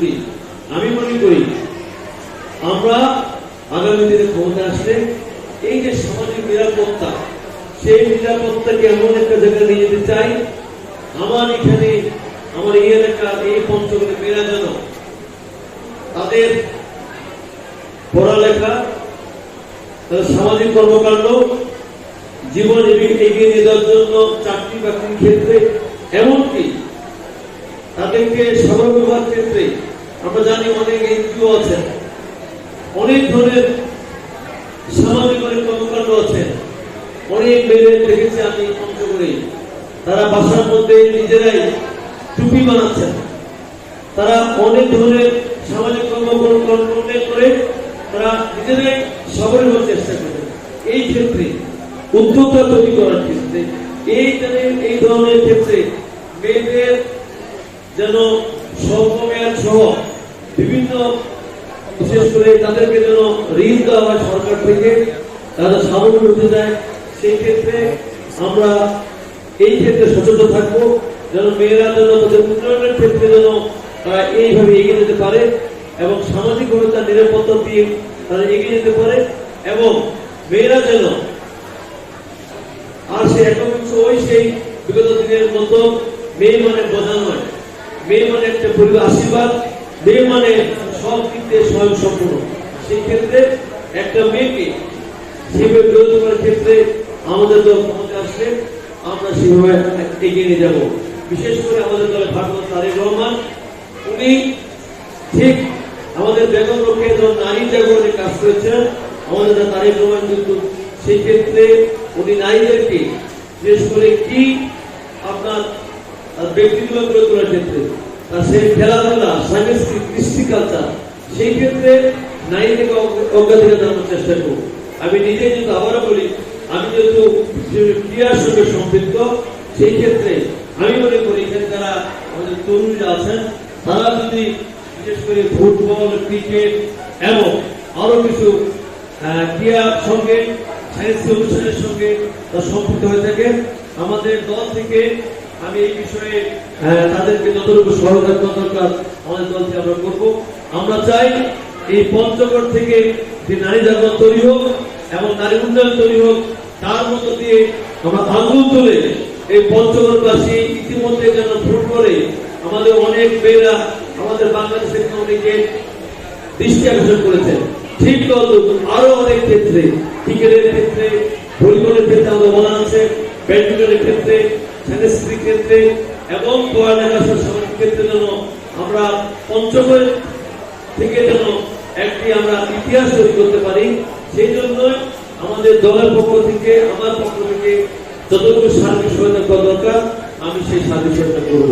করি। আমি মনে করি, আমরা আগামী দিনে ক্ষমতা আসলে এই যে সামাজিক নিরাপত্তা, সেই নিরাপত্তাকে এমন একটা জায়গায় নিয়ে যেতে চাই, আমার এখানে, আমার এই এলাকা এই পঞ্চগড়ে মেয়েরা যেন তাদের পড়ালেখা, তাদের সামাজিক কর্মকাণ্ড, জীবন এগিয়ে নিয়ে যাওয়ার জন্য চাকরি বাকরির ক্ষেত্রে, এমনকি তাদেরকে সবল বিভাগ ক্ষেত্রে আমরা জানি অনেক এনজিও আছেন, অনেক ধরনের সামাজিক অনেক কর্মকাণ্ড আছে অনেক মেয়েদের দেখেছি আমি পঞ্চগড়ে তারা বাসার মধ্যে নিজেরাই টুপি বানাচ্ছেন। তারা অনেক ধরনের সামাজিক কর্মকর্ম করে তারা নিজেরাই হওয়ার চেষ্টা করেন এই ক্ষেত্রে উদ্যোক্তা তৈরি করার ক্ষেত্রে, এই এই ধরনের ক্ষেত্রে মেয়েদের যেন স্বল্পমেয়াদ সহ বিভিন্ন, বিশেষ করে তাদেরকে যেন ঋণ দেওয়া হয় সরকার থেকে, তারা স্বাবলম্বী হতে যায় সেই ক্ষেত্রে আমরা এই ক্ষেত্রে সচেতন থাকব, যেন মেয়েরা যেন তাদের উন্নয়নের ক্ষেত্রে যেন তারা এইভাবে এগিয়ে যেতে পারে এবং সামাজিকভাবে তার নিরাপত্তা দিয়ে তারা এগিয়ে যেতে পারে এবং মেয়েরা যেন আর সে একবিংশ ওই সেই বিগত দিনের মতো মেয়ে মানে বোঝা নয়। মেয়ে মানে আশীর্বাদ মেয়ে মানে সব স্বয়ং সম্পূর্ণ। সেই একটা মেয়েকে সেভাবে বিরোধ করার ক্ষেত্রে আমাদের দল ক্ষমতা আসলে আমরা সেভাবে এগিয়ে নিয়ে যাব। বিশেষ করে আমাদের দলের ভারত তারেক রহমান, উনি ঠিক আমাদের বেগম রক্ষে যখন নারী জাগরণের কাজ করেছেন, আমাদের তারেক রহমান কিন্তু সেই ক্ষেত্রে উনি নারীদেরকে বিশেষ করে কি আপনার তার ব্যক্তিত্ব গড়ে তোলার ক্ষেত্রে তার সেই খেলাধুলা, সাংস্কৃতিক, কৃষ্টি কালচার সেই ক্ষেত্রে অগ্র- অগ্রাধিকার জানানোর চেষ্টা করব। আমি নিজে যেহেতু আবারও বলি, আমি যেহেতু ক্রীড়ার সঙ্গে সম্পৃক্ত, সেই ক্ষেত্রে আমি মনে করি এখানে যারা আমাদের তরুণরা আছেন, তারা যদি বিশেষ করে ফুটবল, ক্রিকেট এবং আরও কিছু ক্রীড়ার সঙ্গে সাহিত্য অনুষ্ঠানের সঙ্গে সম্পৃক্ত হয়ে থাকে আমাদের দল থেকে আমি এই বিষয়ে তাদেরকে যতটুকু সহায়তা করা দরকার, আমাদের দল থেকে আমরা করব। আমরা চাই এই পঞ্চগড় থেকে যে নারী জাগরণ তৈরি হোক এবং নারী উন্নয়ন তৈরি হোক, তার মধ্য দিয়ে আমরা আঙুল তুলে এই পঞ্চগড়বাসী ইতিমধ্যে যেন ভোট করে, আমাদের অনেক মেয়েরা, আমাদের বাংলাদেশের অনেকে দৃষ্টি আকর্ষণ করেছেন। ঠিক তত আরও অনেক ক্ষেত্রে, ক্রিকেটের ক্ষেত্রে, ভলিবলের ক্ষেত্রে আমাদের বলা আছে, ব্যাডমিন্টনের ক্ষেত্রে সাংস্কৃতিক ক্ষেত্রে এবং পড়ালেখা সামাজিক ক্ষেত্রে যেন আমরা পঞ্চমের থেকে যেন একটি আমরা ইতিহাস তৈরি করতে পারি, সেই জন্য আমাদের দলের পক্ষ থেকে, আমার পক্ষ থেকে যতটুকু সার্বিক সহায়তা করা দরকার, আমি সেই সার্বিক সহায়তা করব।